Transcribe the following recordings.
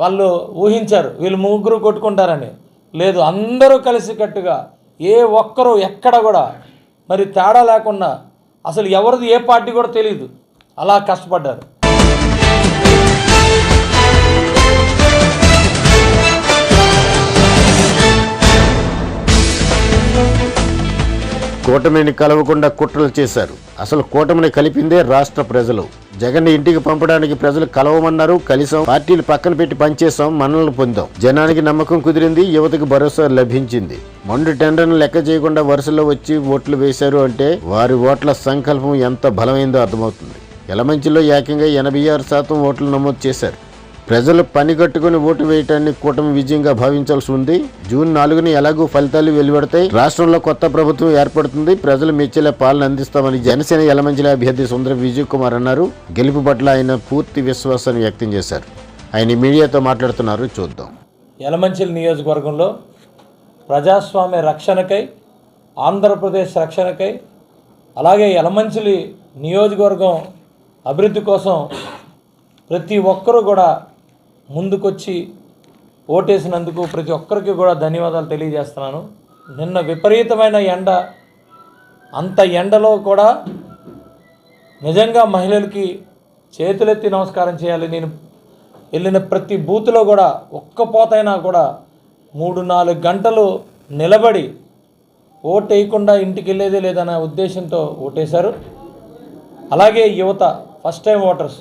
వాళ్ళు ఊహించారు వీళ్ళు ముగ్గురు కొట్టుకుంటారని. లేదు అందరూ కలిసికట్టుగా ఏ ఒక్కరు ఎక్కడ కూడా మరి తేడా లేకుండా అసలు ఎవరిది ఏ పార్టీ కూడా తెలియదు అలా కష్టపడ్డారు. కూటమిని కలవకుండా కుట్రలు చేశారు. అసలు కూటమిని కలిపిందే రాష్ట్ర ప్రజలు. జగన్ ఇంటికి పంపడానికి ప్రజలు కలవమన్నారు. కలిసాం పార్టీలు పక్కన పెట్టి పనిచేసాం మనల్ని పొందాం. జనానికి నమ్మకం కుదిరింది యువతకు భరోసా లభించింది. మొండు టెండర్ను లెక్క చేయకుండా వరుసలో వచ్చి ఓట్లు వేశారు అంటే వారి ఓట్ల సంకల్పం ఎంత బలమైందో అర్థమవుతుంది. ఎలమంచిలో ఏకంగా ఎనభై ఆరు శాతం ఓట్లు నమోదు చేశారు. ప్రజలు పనిగట్టుకుని ఓటు వేయటాన్ని కూటమి విజయంగా భావించాల్సి ఉంది. జూన్ నాలుగుని ఎలాగూ ఫలితాలు వెలువడతాయి. రాష్ట్రంలో కొత్త ప్రభుత్వం ఏర్పడుతుంది. ప్రజలు మెచ్చేలా పాలన అందిస్తామని జనసేన యలమంచిల అభ్యర్థి సుందర విజయ్ కుమార్ అన్నారు. గెలుపు పట్ల ఆయన పూర్తి విశ్వాసాన్ని వ్యక్తం చేశారు. ఆయన మీడియాతో మాట్లాడుతున్నారు. చూద్దాం. యలమంచిల్ నియోజకవర్గంలో ప్రజాస్వామ్య రక్షణకై ఆంధ్రప్రదేశ్ రక్షణకై అలాగే యలమంచిలి నియోజకవర్గం అభివృద్ధి కోసం ప్రతి ఒక్కరూ కూడా ముందుకొచ్చి ఓటేసినందుకు ప్రతి ఒక్కరికి కూడా ధన్యవాదాలు తెలియజేస్తున్నాను. నిన్న విపరీతమైన ఎండ అంత ఎండలో కూడా నిజంగా మహిళలకి చేతులెత్తి నమస్కారం చేయాలి. నేను వెళ్ళిన ప్రతి బూత్లో కూడా ఒక్క పోతైనా కూడా మూడు నాలుగు గంటలు నిలబడి ఓటు వేయకుండా ఇంటికి వెళ్ళేదే లేదనే ఉద్దేశంతో ఓటేశారు. అలాగే యువత ఫస్ట్ టైం ఓటర్స్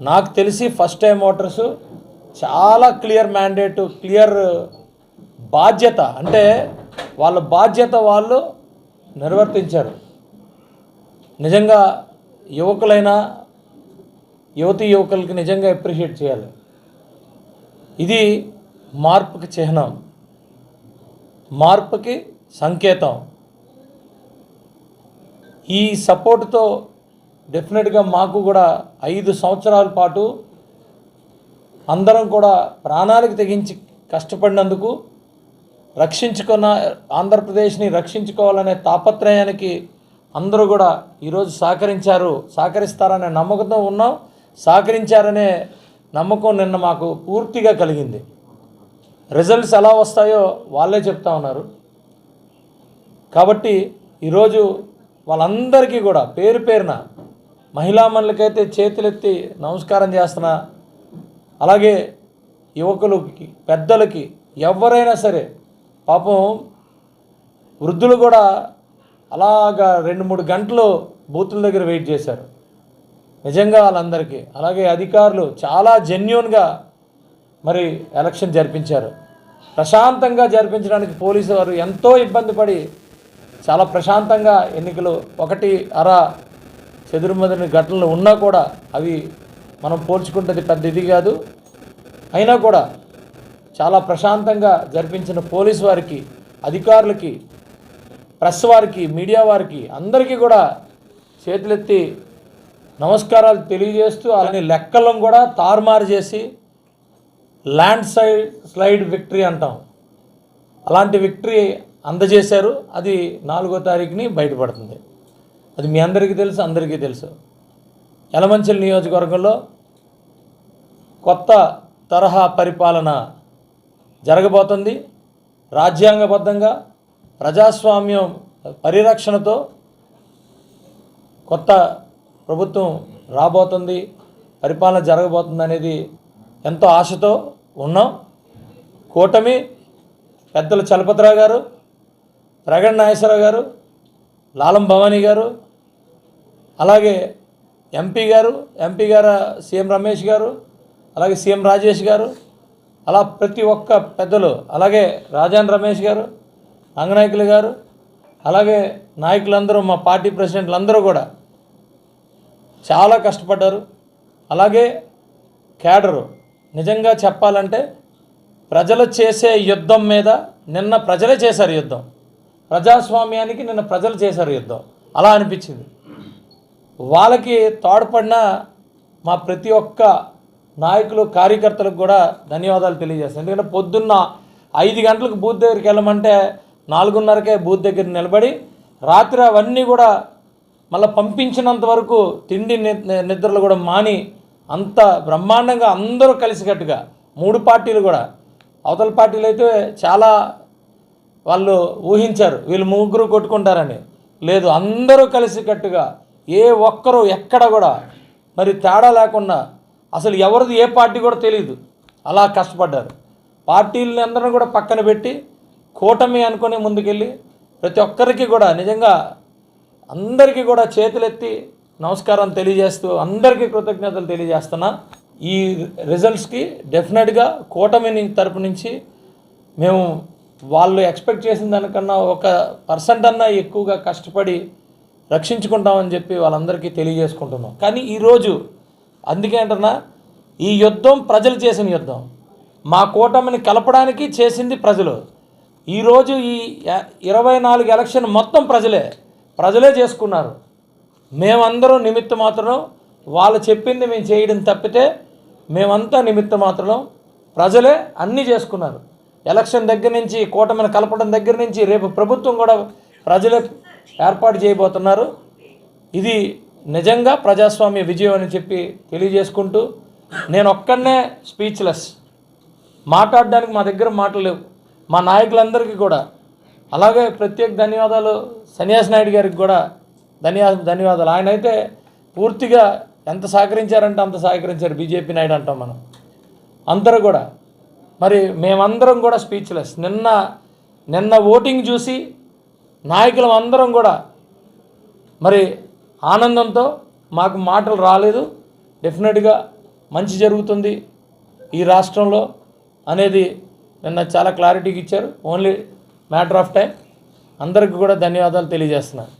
నాకు తెలిసి ఫస్ట్ టైం ఓటర్స్ చాలా క్లియర్ మ్యాండేట్ క్లియర్ బాధ్యత. అంటే వాళ్ళ బాధ్యత వాళ్ళు నిర్వర్తించారు. నిజంగా యువకులైనా యువతి యువకులకి నిజంగా అప్రిషియేట్ చేయాలి. ఇది మార్పుకి చిహ్నం. మార్పుకి సంకేతం. ఈ సపోర్టుతో డెఫినెట్గా మాకు కూడా ఐదు సంవత్సరాల పాటు అందరం కూడా ప్రాణాలకు తెగించి కష్టపడినందుకు రక్షించుకున్న ఆంధ్రప్రదేశ్ని రక్షించుకోవాలనే తాపత్రయానికి అందరూ కూడా ఈరోజు సహకరించారు సహకరిస్తారనే నమ్మకంతో ఉన్నాం. సహకరించారనే నమ్మకం నిన్న మాకు పూర్తిగా కలిగింది. రిజల్ట్స్ ఎలా వస్తాయో వాళ్ళే చెప్తా ఉన్నారు. కాబట్టి ఈరోజు వాళ్ళందరికీ కూడా పేరు పేరున మహిళామణులకైతే చేతులెత్తి నమస్కారం చేస్తున్నా అలాగే యువకులకి పెద్దలకి ఎవరైనా సరే పాపం వృద్ధులు కూడా అలాగా రెండు మూడు గంటలు బూతుల దగ్గర వెయిట్ చేశారు. నిజంగా వాళ్ళందరికీ అలాగే అధికారులు చాలా జెన్యున్గా మరి ఎలక్షన్ జరిపించారు. ప్రశాంతంగా జరిపించడానికి పోలీసు వారు ఎంతో ఇబ్బంది పడి చాలా ప్రశాంతంగా ఎన్నికలు ఒకటి అర చెదురుమదిన ఘటనలు ఉన్నా కూడా అవి మనం పోల్చుకుంటుంది పెద్ద ఇది కాదు. అయినా కూడా చాలా ప్రశాంతంగా జరిపించిన పోలీస్ వారికి అధికారులకి ప్రెస్ వారికి మీడియా వారికి అందరికీ కూడా చేతులెత్తి నమస్కారాలు తెలియజేస్తూ అలానే లెక్కలను కూడా తారుమారు చేసి ల్యాండ్ సైడ్ స్లైడ్ విక్టరీ అంటాం. అలాంటి విక్టరీ అందజేశారు. అది నాలుగో తారీఖుని బయటపడుతుంది. అది మీ అందరికీ తెలుసు అందరికీ తెలుసు. యలమంచిల్ నియోజకవర్గంలో కొత్త తరహా పరిపాలన జరగబోతుంది. రాజ్యాంగబద్ధంగా ప్రజాస్వామ్యం పరిరక్షణతో కొత్త ప్రభుత్వం రాబోతుంది పరిపాలన జరగబోతుంది అనేది ఎంతో ఆశతో ఉన్నాం. కూటమి పెద్దలు చలపతిరావు గారు ప్రగణ నాగేశ్వరరావు గారు లాలం భవానీ గారు అలాగే ఎంపీ గారు ఎంపీ గారు సీఎం రమేష్ గారు అలాగే సీఎం రాజేష్ గారు అలా ప్రతి ఒక్క పెద్దలు అలాగే రాజాన్ రమేష్ గారు రంగనాయకులు గారు అలాగే నాయకులందరూ మా పార్టీ ప్రెసిడెంట్లు అందరూ కూడా చాలా కష్టపడ్డారు. అలాగే క్యాడరు నిజంగా చెప్పాలంటే ప్రజలు చేసే యుద్ధం మీద నిన్న ప్రజలే చేశారు యుద్ధం. ప్రజాస్వామ్యానికి నిన్న ప్రజలు చేశారు యుద్ధం. అలా అనిపించింది. వాళ్ళకి తోడ్పడిన మా ప్రతి ఒక్క నాయకులు కార్యకర్తలకు కూడా ధన్యవాదాలు తెలియజేస్తాను. ఎందుకంటే పొద్దున్న ఐదు గంటలకు బూత్ దగ్గరికి వెళ్ళమంటే నాలుగున్నరకే బూత్ దగ్గర నిలబడి రాత్రి అవన్నీ కూడా మళ్ళీ పంపించినంత వరకు తిండి ని- నిద్రలు కూడా మాని అంత బ్రహ్మాండంగా అందరూ కలిసికట్టుగా మూడు పార్టీలు కూడా. అవతల పార్టీలు అయితే చాలా వాళ్ళు ఊహించారు వీళ్ళు ముగ్గురు కొట్టుకుంటారని. లేదు అందరూ కలిసికట్టుగా ఏ ఒక్కరు ఎక్కడ కూడా మరి తేడా లేకుండా అసలు ఎవరిది ఏ పార్టీ కూడా తెలియదు అలా కష్టపడ్డారు. పార్టీలని అందరూ కూడా పక్కన పెట్టి కూటమి అనుకుని ముందుకెళ్ళి ప్రతి ఒక్కరికి కూడా నిజంగా అందరికీ కూడా చేతులెత్తి నమస్కారం తెలియజేస్తూ అందరికీ కృతజ్ఞతలు తెలియజేస్తున్నా. ఈ రిజల్ట్స్కి డెఫినెట్గా కూటమి తరపు నుంచి మేము వాళ్ళు ఎక్స్పెక్ట్ చేసిన దానికన్నా ఒక పర్సెంట్ అన్నా ఎక్కువగా కష్టపడి రక్షించుకుంటామని చెప్పి వాళ్ళందరికీ తెలియజేసుకుంటున్నాం. కానీ ఈరోజు అందుకే అంటున్నా ఈ యుద్ధం ప్రజలు చేసిన యుద్ధం. మా కూటమిని కలపడానికి చేసింది ప్రజలు. ఈరోజు ఈ ఇరవై నాలుగు ఎలక్షన్ మొత్తం ప్రజలే ప్రజలే చేసుకున్నారు. మేమందరం నిమిత్త మాత్రం వాళ్ళు చెప్పింది మేము చేయడం తప్పితే మేమంతా నిమిత్త మాత్రం ప్రజలే అన్నీ చేసుకున్నారు. ఎలక్షన్ దగ్గర నుంచి కూటమిని కలపడం దగ్గర నుంచి రేపు ప్రభుత్వం కూడా ప్రజలే ఏర్పాటు చేయబోతున్నారు. ఇది నిజంగా ప్రజాస్వామ్య విజయం అని చెప్పి తెలియజేసుకుంటూ నేను ఒక్కనే స్పీచ్లెస్. మాట్లాడడానికి మా దగ్గర మాటలు లేవు. మా నాయకులందరికీ కూడా. అలాగే ప్రత్యేక ధన్యవాదాలు సన్యాస్ నాయుడు గారికి కూడా. ధన్యవా ధన్యవాదాలు. ఆయన అయితే పూర్తిగా ఎంత సహకరించారంటే అంత సహకరించారు బీజేపీ నాయుడు అంటాం మనం. అందరూ కూడా. మరి మేమందరం కూడా స్పీచ్లెస్. నిన్న నిన్న ఓటింగ్ చూసి నాయకులం అందరం కూడా మరి ఆనందంతో మాకు మాటలు రాలేదు. డెఫినెట్గా మంచి జరుగుతుంది ఈ రాష్ట్రంలో అనేది నిన్న చాలా క్లారిటీగా ఇచ్చారు. Only matter of time. అందరికీ కూడా ధన్యవాదాలు తెలియజేస్తున్నాను.